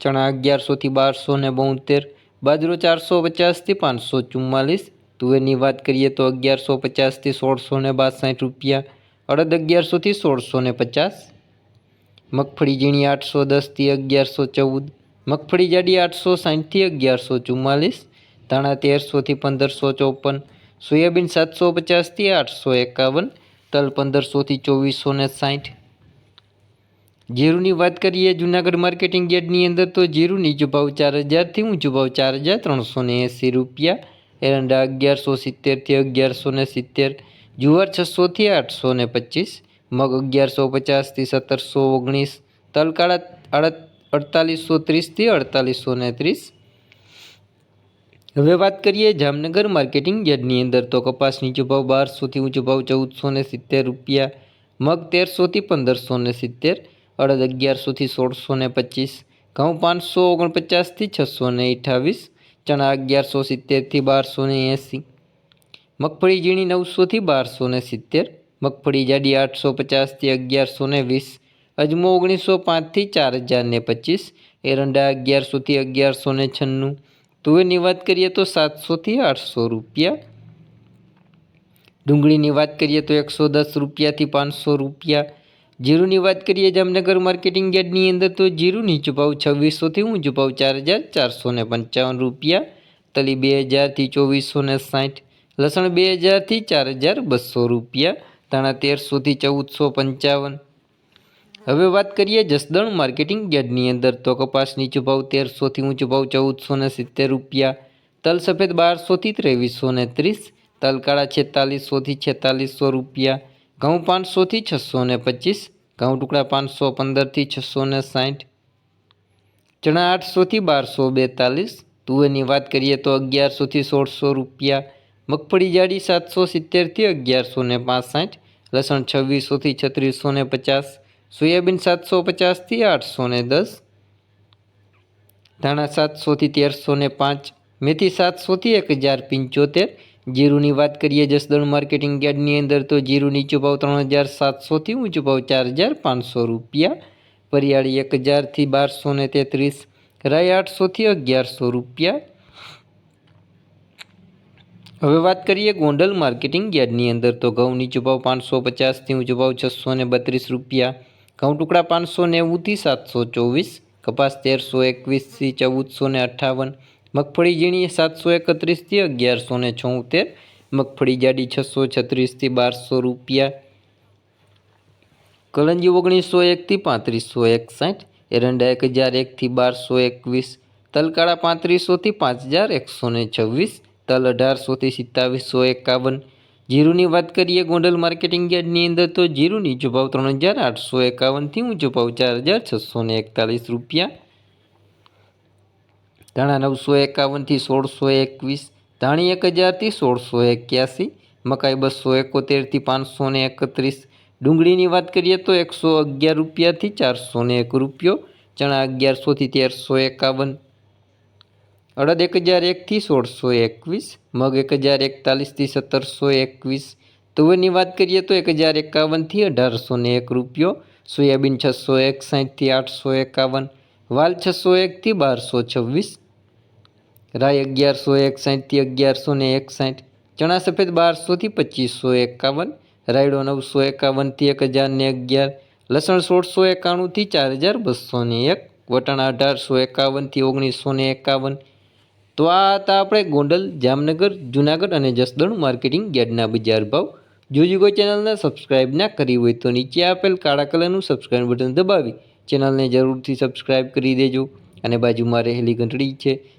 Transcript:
ચણા અગિયારસોથી બારસો ને બોતેર, બાજરો ચારસો પચાસથી પાંચસો ચુમ્માલીસ. તુવેરની વાત કરીએ તો અગિયારસો પચાસથી સોળસો ને બાસઠ રૂપિયા, અડદ અગિયારસોથી સોળસો ને પચાસ. મગફળી ઝીણી આઠસો દસથી અગિયારસો ચૌદ, મગફળી જાડી આઠસો સાઠથી અગિયારસો ચુમ્માલીસ, ધાણા તેરસોથી પંદરસો ચોપન, સોયાબીન સાતસો પચાસથી આઠસો એકાવન, તલ પંદરસોથી ચોવીસો ને સાઠ જીરુની વાત કરીએ જુનાગઢ માર્કેટિંગ યાર્ડની અંદર તો જીરું નીચો ભાવ ચાર હજારથી ઊંચો ભાવ ચાર હજાર ત્રણસો ને એંસી રૂપિયા, એરંડા અગિયારસો સિત્તેરથી અગિયારસો ને સિત્તેર, જુવાર છસોથી આઠસો ને પચીસ, મગ અગિયારસો પચાસથી સત્તરસો ઓગણીસ, તલકાળા આડ અડતાલીસો ત્રીસથી અડતાલીસો ને ત્રીસ. હવે વાત કરીએ જામનગર માર્કેટિંગ યાર્ડની અંદર તો કપાસ નીચો ભાવ બારસોથી ઊંચો ભાવ ચૌદસો ને સિત્તેર રૂપિયા, મગ તેરસોથી પંદરસો ને સિત્તેર અડદ અગિયારસોથી સોળસો ને પચીસ, ઘઉં પાંચસો ઓગણપચાસથી છસો ને અઠ્ઠાવીસ, ચણા અગિયારસો સિત્તેરથી બારસો ને એંસી, મગફળી ઝીણી નવસોથી બારસો ને સિત્તેર, મગફળી જાડી આઠસો પચાસથી અગિયારસો ને વીસ, અજમો ઓગણીસો પાંચથી ચાર હજાર ને પચીસ, એરંડા અગિયારસોથી અગિયારસો ને છન્નું, તુવેરની વાત કરીએ તો સાતસોથી આઠસો રૂપિયા, ડુંગળીની વાત કરીએ તો એકસો દસ રૂપિયાથી પાંચસો રૂપિયા જીરુની વાત કરીએ જામનગર માર્કેટિંગ યાર્ડની અંદર તો જીરું નીચો ભાવ છવ્વીસોથી ઊંચું ભાવ ચાર હજાર ચારસો પંચાવન રૂપિયા, તલી બે હજારથી ચોવીસો ને સાઠ, લસણ બે હજારથી ચાર હજાર બસો રૂપિયા, ધાણા તેરસોથી ચૌદસો પંચાવન. હવે વાત કરીએ જસદણ માર્કેટિંગ યાર્ડની અંદર તો કપાસ નીચું ભાવ તેરસોથી ઊંચું ભાવ ચૌદસો ને સિત્તેર રૂપિયા, તલ સફેદ બારસોથી ત્રેવીસો ને ત્રીસ તલકાળા છેતાલીસોથી છેતાલીસો રૂપિયા ઘઉં પાંચસોથી છસો ને પચીસ, ઘઉં ટુકડા પાંચસો પંદરથી છસો ને સાઠ, ચણા આઠસોથી બારસો બેતાલીસ, તુવેરની વાત કરીએ તો અગિયારસોથી સોળસો રૂપિયા, મગફળી જાડી સાતસો સિત્તેરથી અગિયારસો ને પાસઠ, લસણ છવ્વીસોથી છત્રીસો ને પચાસ, સોયાબીન સાતસો પચાસથી આઠસો ને દસ, ધાણા સાતસોથી તેરસો ને પાંચ, મેથી સાતસોથી એક હજાર પંચોતેર જીરુની વાત કરીએ જસદણ માર્કેટિંગ યાર્ડની અંદર, તો જીરું નીચો ભાવ ત્રણ હજાર સાતસોથી ઊંચો ભાવ ચાર હજાર પાંચસો રૂપિયા. પરિયાળી એક હજારથી બારસો ને તેત્રીસ. રાય આઠસોથી અગિયારસો રૂપિયા. હવે વાત કરીએ ગોંડલ માર્કેટિંગ યાર્ડની અંદર, તો ઘઉં નીચો ભાવ પાંચસો પચાસથી ઊંચો ભાવ છસો ને બત્રીસ રૂપિયા. ઘઉં ટુકડા પાંચસો નેવુંથી સાતસો ચોવીસ. કપાસ તેરસો એકવીસથી ચૌદસો ને અઠ્ઠાવન. મગફળી ઝીણી સાતસો એકત્રીસથી અગિયારસો ને છોતેર, મગફળી જાડી છસો છત્રીસથી બારસો રૂપિયા. કલંજી ઓગણીસો એકથી પાંત્રીસો એકસાઠ, એરંડા એક હજાર એકથી બારસો એકવીસ, તલકાળા પાંત્રીસોથી પાંચ હજાર એકસો ને છવ્વીસ, તલ અઢારસોથી સિત્તાવીસો એકાવન. જીરુની વાત કરીએ ગોંડલ માર્કેટિંગ યાર્ડની અંદર તો જીરુની નીચો ભાવ ત્રણ હજાર આઠસો એકાવનથી ઊંચો ભાવ ચાર હજાર છસો એકતાલીસ રૂપિયા. ધાણા નવસો એકાવનથી સોળસો એકવીસ, ધાણી એક હજારથી સોળસો એક્યાસી, મકાઈ બસો એકોતેરથી પાંચસો ને એકત્રીસ. ડુંગળીની વાત કરીએ તો એકસો અગિયાર રૂપિયાથી ચારસો ને એક રૂપિયો, ચણા અગિયારસોથી તેરસો એકાવન. અડદ એક હજાર એકથી સોળસો એકવીસ, મગ એક હજાર એકતાલીસથી સત્તરસો એકવીસ. તુવેરની વાત કરીએ તો એક હજાર એકાવનથી અઢારસો ને એક રૂપિયો, સોયાબીન છસો એકસાઠથી આઠસો એકાવન, વાલ છસો એકથી બારસો છવ્વીસ રાય અગિયારસો એકસાઠથી અગિયારસો ને એકસાઠ ચણા સફેદ બારસોથી પચીસો એકાવન. રાયડો નવસો એકાવનથી એક હજાર ને અગિયાર. લસણ સોળસો એકાણુંથી ચાર હજાર બસો ને એક. વટાણા અઢારસો એકાવનથી ઓગણીસો ને એકાવન. તો આ હતા આપણે ગોંડલ, જામનગર, જુનાગઢ અને જસદણ માર્કેટિંગ યાર્ડના બજાર ભાવ. જો હજુ કોઈ ચેનલને સબસ્ક્રાઇબ ના કરી હોય તો નીચે આપેલ કાળા કલરનું સબસ્ક્રાઇબ બટન દબાવી. ચેનલને જરૂરથી સબસ્ક્રાઇબ કરી દેજો. અને બાજુમાં રહેલી ઘંટડી છે.